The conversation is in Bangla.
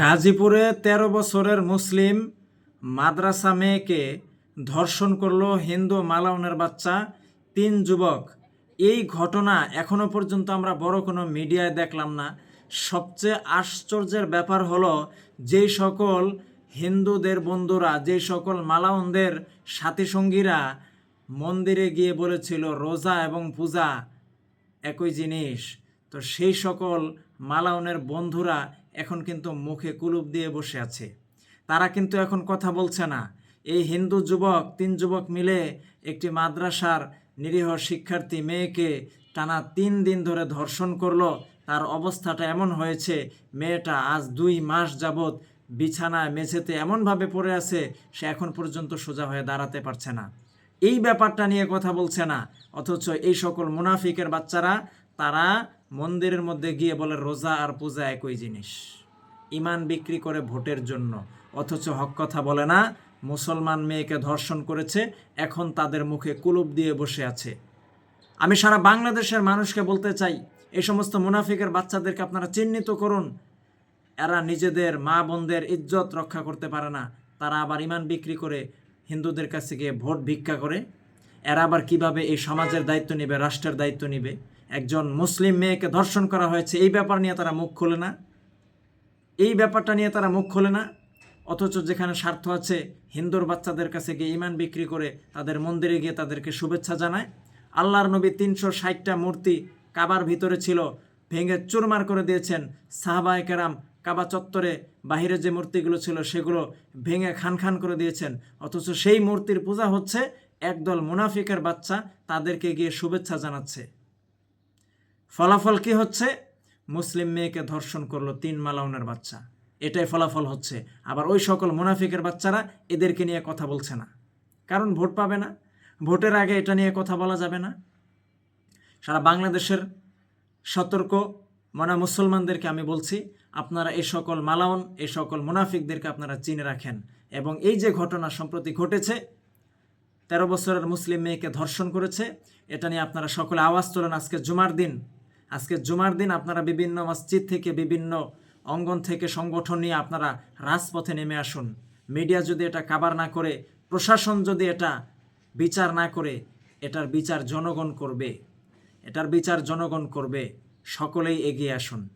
গাজীপুরে ১৩ বছরের মুসলিম মাদ্রাসা মেয়েকে ধর্ষণ করল হিন্দু মালাউনের বাচ্চা তিন যুবক। এই ঘটনা এখনও পর্যন্ত আমরা বড় কোনো মিডিয়ায় দেখলাম না। সবচেয়ে আশ্চর্যের ব্যাপার হলো যেই সকল হিন্দুদের বন্ধুরা যেই সকল মালাউনদের সাথী সঙ্গীরা মন্দিরে গিয়ে বলেছিল, রোজা এবং পূজা একই জিনিস। তো সেই সকল মালাউনের বন্ধুরা এখন কিন্তু মুখে কুলুপ দিয়ে বসে আছে। তারা কিন্তু এখন কথা বলছে না। এই হিন্দু যুবক, তিন যুবক মিলে একটি মাদ্রাসার নিরীহ শিক্ষার্থী মেয়েকে টানা তিন দিন ধরে ধর্ষণ করল। তার অবস্থাটা এমন হয়েছে, মেয়েটা আজ দুই মাস যাবৎ বিছানায় মেঝেতে এমনভাবে পড়ে আছে, সে এখন পর্যন্ত সোজা হয়ে দাঁড়াতে পারছে না। এই ব্যাপারটা নিয়ে কথা বলছে না, অথচ এই সকল মুনাফিকের বাচ্চারা, তারা মন্দিরের মধ্যে গিয়ে বলে, রোজা আর পূজা একই জিনিস। ইমান বিক্রি করে ভোটের জন্য। অথচ হক কথা বলে না, মুসলমান মেয়েকে ধর্ষণ করেছে, এখন তাদের মুখে কুলুপ দিয়ে বসে আছে। আমি সারা বাংলাদেশের মানুষকে বলতে চাই, এই সমস্ত মুনাফিকের বাচ্চাদেরকে আপনারা চিহ্নিত করুন। এরা নিজেদের মা বোনদের ইজ্জত রক্ষা করতে পারে না। তারা আবার ইমান বিক্রি করে হিন্দুদের কাছে গিয়ে ভোট ভিক্ষা করে। এরা আবার কীভাবে এই সমাজের দায়িত্ব নেবে, রাষ্ট্রের দায়িত্ব নেবে? একজন মুসলিম মেয়েকে ধর্ষণ করা হয়েছে, এই ব্যাপার নিয়ে তারা মুখ খোলে না। এই ব্যাপারটা নিয়ে তারা মুখ খোলে না। অথচ যেখানে স্বার্থ আছে, হিন্দুর বাচ্চাদের কাছে গিয়ে ইমান বিক্রি করে তাদের মন্দিরে গিয়ে তাদেরকে শুভেচ্ছা জানায়। আল্লাহর নবী তিনশো ষাটটা মূর্তি কাবার ভিতরে ছিল, ভেঙে চুরমার করে দিয়েছেন সাহাবায় কেরাম। কাবা চত্বরে বাহিরে যে মূর্তিগুলো ছিল সেগুলো ভেঙে খান খান করে দিয়েছেন। অথচ সেই মূর্তির পূজা হচ্ছে একদল মুনাফিকের বাচ্চা তাদেরকে গিয়ে শুভেচ্ছা জানাচ্ছে। ফলাফল কি হচ্ছে? মুসলিম মেয়েকে ধর্ষণ করল তিন মালাউনের বাচ্চা। এটাই ফলাফল হচ্ছে। আবার ওই সকল মুনাফিকের বাচ্চারা এদেরকে নিয়ে কথা বলছে না। কারণ ভোট পাবে না। ভোটের আগে এটা নিয়ে কথা বলা যাবে না। সারা বাংলাদেশের সতর্ক মনা মুসলমানদেরকে আমি বলছি, আপনারা এই সকল মালাউন, এই সকল মুনাফিকদেরকে আপনারা চিনে রাখেন। এবং এই যে ঘটনা সম্প্রতি ঘটেছে, তেরো বছরের মুসলিম মেয়েকে ধর্ষণ করেছে, এটা নিয়ে আপনারা সকলে আওয়াজ তোলেন আজকে জুমার দিন। আজকে জুমার দিন আপনারা বিভিন্ন মসজিদ থেকে বিভিন্ন অঙ্গন থেকে সংগঠন নিয়ে আপনারা রাজপথে নেমে আসুন। মিডিয়া যদি এটা কাবার না করে, প্রশাসন যদি এটা বিচার না করে, এটার বিচার জনগণ করবে। এটার বিচার জনগণ করবে। সকলেই এগিয়ে আসুন।